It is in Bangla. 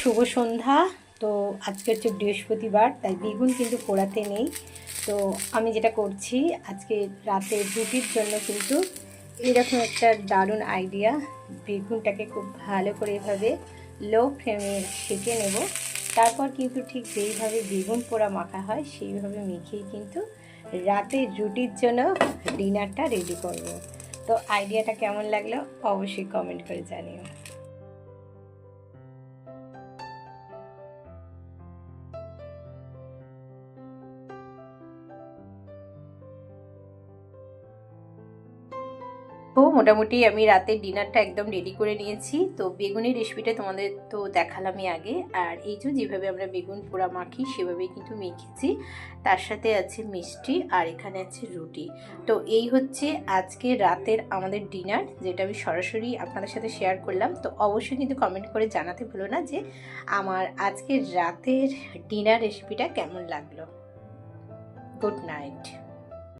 শুভ সন্ধ্যা। তো আজকে হচ্ছে বৃহস্পতিবার, তাই বেগুন কিন্তু পোড়াতে নেই। তো আমি যেটা করছি, আজকে রাতে রুটির জন্য কিন্তু এরকম একটা দারুণ আইডিয়া বেগুনটাকে খুব ভালো করে এভাবে লো ফ্লেমে সেঁকে নেব। তারপর কিন্তু ঠিক যেইভাবে বেগুন পোড়া মাখা হয়, সেইভাবে মেখেই কিন্তু রাতে রুটির জন্য ডিনারটা রেডি করব। তো আইডিয়াটা কেমন লাগল, অবশ্যই কমেন্ট করে জানিও। তো মোটামুটি আমি রাতে ডিনারটা একদম রেডি করে নিয়েছি। তো বেগুনের রেসিপিটা তোমাদের তো দেখালামই আগে। আর এই যে যেভাবে আমরা বেগুন, পোড়া মাখি, সেভাবেই কিন্তু মেখেছি। তার সাথে আছে মিষ্টি আর এখানে আছে রুটি। তো এই হচ্ছে আজকে রাতের আমাদের ডিনার, যেটা আমি সরাসরি আপনাদের সাথে শেয়ার করলাম। তো অবশ্যই কিন্তু কমেন্ট করে জানাতে ভুলো না যে আমার আজকের রাতের ডিনার রেসিপিটা কেমন লাগল। Good night